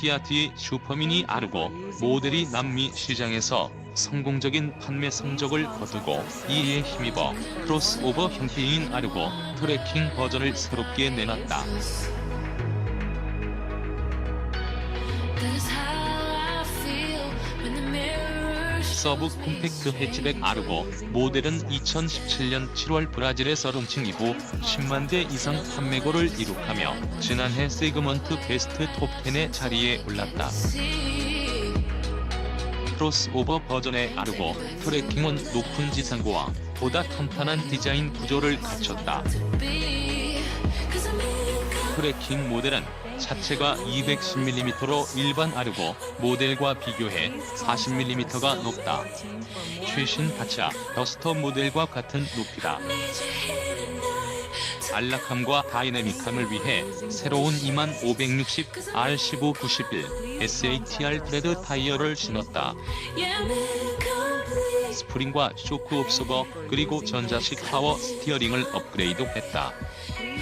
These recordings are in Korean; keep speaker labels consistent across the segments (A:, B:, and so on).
A: 피아트의 슈퍼미니 아르고 모델이 남미 시장에서 성공적인 판매 성적을 거두고 이에 힘입어 크로스오버 형태인 아르고 트래킹 버전을 새롭게 내놨다. 서브 콤팩트 해치백 아르고 모델은 2017년 7월 브라질에서 론칭 이후 10만 대 이상 판매고를 이룩하며 지난해 세그먼트 베스트 톱10의 자리에 올랐다. 크로스오버 버전의 아르고 트래킹은 높은 지상고와 보다 탄탄한 디자인 구조를 갖췄다. 트래킹 모델은 차체가 210mm로 일반 아르고 모델과 비교해 40mm가 높다. 최신 다차 더스터 모델과 같은 높이다. 안락함과 다이내믹함을 위해 새로운 2560 R15 91 SATR 트레드 타이어를 신었다. 스프링과 쇼크 옵서버 그리고 전자식 파워 스티어링을 업그레이드했다.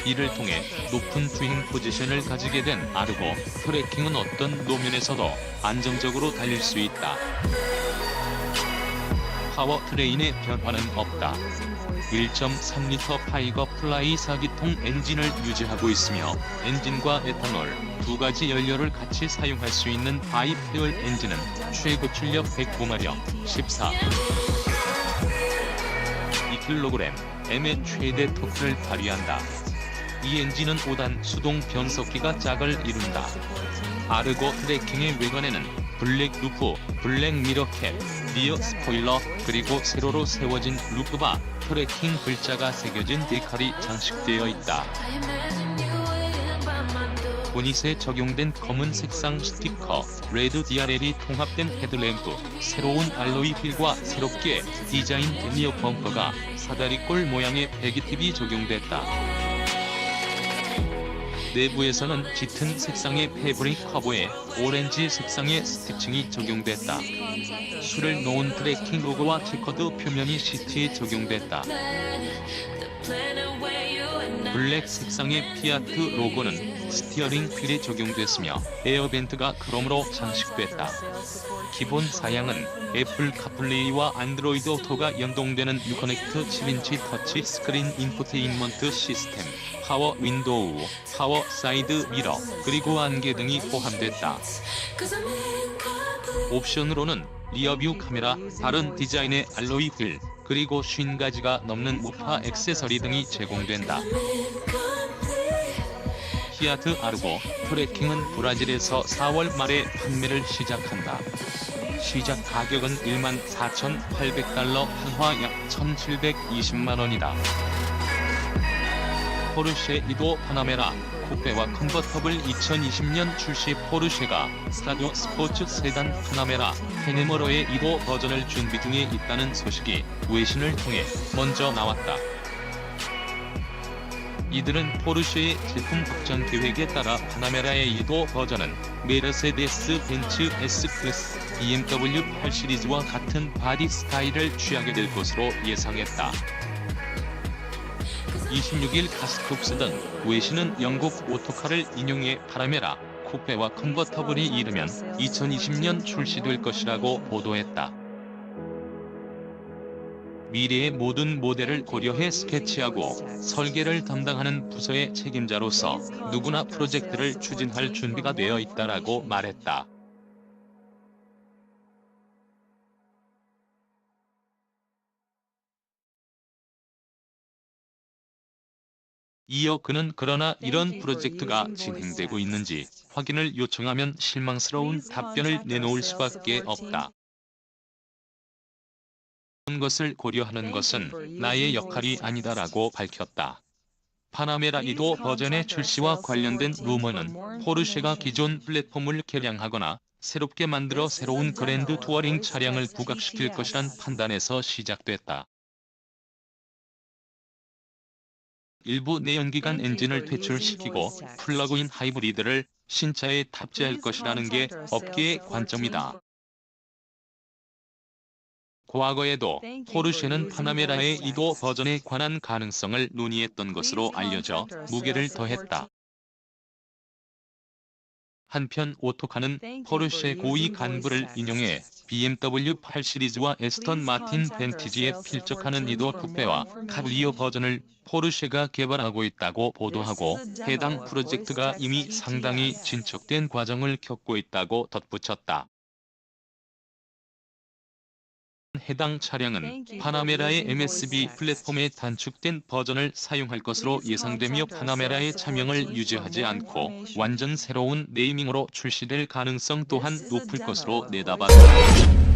A: 이를 통해 높은 주행 포지션을 가지게 된 아르고 트래킹은 어떤 노면에서도 안정적으로 달릴 수 있다. 파워 트레인의 변화는 없다. 1.3리터 파이거 플라이 4기통 엔진을 유지하고 있으며 엔진과 에탄올 두 가지 연료를 같이 사용할 수 있는 바이페얼 엔진은 최고 출력 109마력 14 2kg의 최대 토크를 발휘한다. 이 엔진은 5단 수동 변속기가 짝을 이룬다. 아르고 트래킹의 외관에는 블랙 루프, 블랙 미러캡, 리어 스포일러, 그리고 세로로 세워진 루프바, 트래킹 글자가 새겨진 데칼이 장식되어 있다. 보닛에 적용된 검은 색상 스티커, 레드 DRL이 통합된 헤드램프, 새로운 알로이 휠과 새롭게 디자인된 리어 범퍼가 사다리꼴 모양의 배기팁이 적용됐다. 내부에서는 짙은 색상의 패브릭 커버에 오렌지 색상의 스티칭이 적용됐다. 술을 놓은 트래킹 로고와 체커드 표면이 시트에 적용됐다. 블랙 색상의 피아트 로고는 스티어링 휠에 적용됐으며 에어벤트가 크롬으로 장식됐다. 기본 사양은 애플 카플레이와 안드로이드 오토가 연동되는 유커넥트 7인치 터치 스크린 인포테인먼트 시스템, 파워 윈도우, 파워 사이드 미러, 그리고 안개 등이 포함됐다. 옵션으로는 리어뷰 카메라, 다른 디자인의 알로이 휠, 그리고 50가지가 넘는 우파 액세서리 등이 제공된다. 피아트 아르고 트래킹은 브라질에서 4월 말에 판매를 시작한다. 시작 가격은 14,800달러 한화 약 1,720만원이다. 포르쉐 2도 파나메라 쿠페와 컨버터블 2020년 출시 포르쉐가 스타디오 스포츠 세단 파나메라 페네머로의 2도 버전을 준비 중에 있다는 소식이 외신을 통해 먼저 나왔다. 이들은 포르쉐의 제품 확장 계획에 따라 파나메라의 2도 버전은 메르세데스 벤츠 S클래스, BMW 8 시리즈와 같은 바디 스타일을 취하게 될 것으로 예상했다. 26일 카스톡스 등 외신은 영국 오토카를 인용해 파라메라, 쿠페와 컨버터블이 이르면 2020년 출시될 것이라고 보도했다. 미래의 모든 모델을 고려해 스케치하고 설계를 담당하는 부서의 책임자로서 누구나 프로젝트를 추진할 준비가 되어 있다라고 말했다. 이어 그는 그러나 이런 프로젝트가 진행되고 있는지 확인을 요청하면 실망스러운 답변을 내놓을 수밖에 없다. 그런 것을 고려하는 것은 나의 역할이 아니다라고 밝혔다. 파나메라 2도 버전의 출시와 관련된 루머는 포르쉐가 기존 플랫폼을 개량하거나 새롭게 만들어 새로운 그랜드 투어링 차량을 부각시킬 것이란 판단에서 시작됐다. 일부 내연기관 엔진을 퇴출시키고 플러그인 하이브리드를 신차에 탑재할 것이라는 게 업계의 관점이다. 과거에도 포르쉐는 파나메라의 2도 버전에 관한 가능성을 논의했던 것으로 알려져 무게를 더했다. 한편 오토카는 포르쉐 고위 간부를 인용해 BMW 8 시리즈와 에스턴 마틴 벤티지에 필적하는 이도 쿠페와 카브리오 버전을 포르쉐가 개발하고 있다고 보도하고 해당 프로젝트가 이미 상당히 진척된 과정을 겪고 있다고 덧붙였다. 해당 차량은 파나메라의 MSB 플랫폼에 단축된 버전을 사용할 것으로 예상되며 파나메라의 차명을 유지하지 않고 완전 새로운 네이밍으로 출시될 가능성 또한 높을 것으로 내다봤다.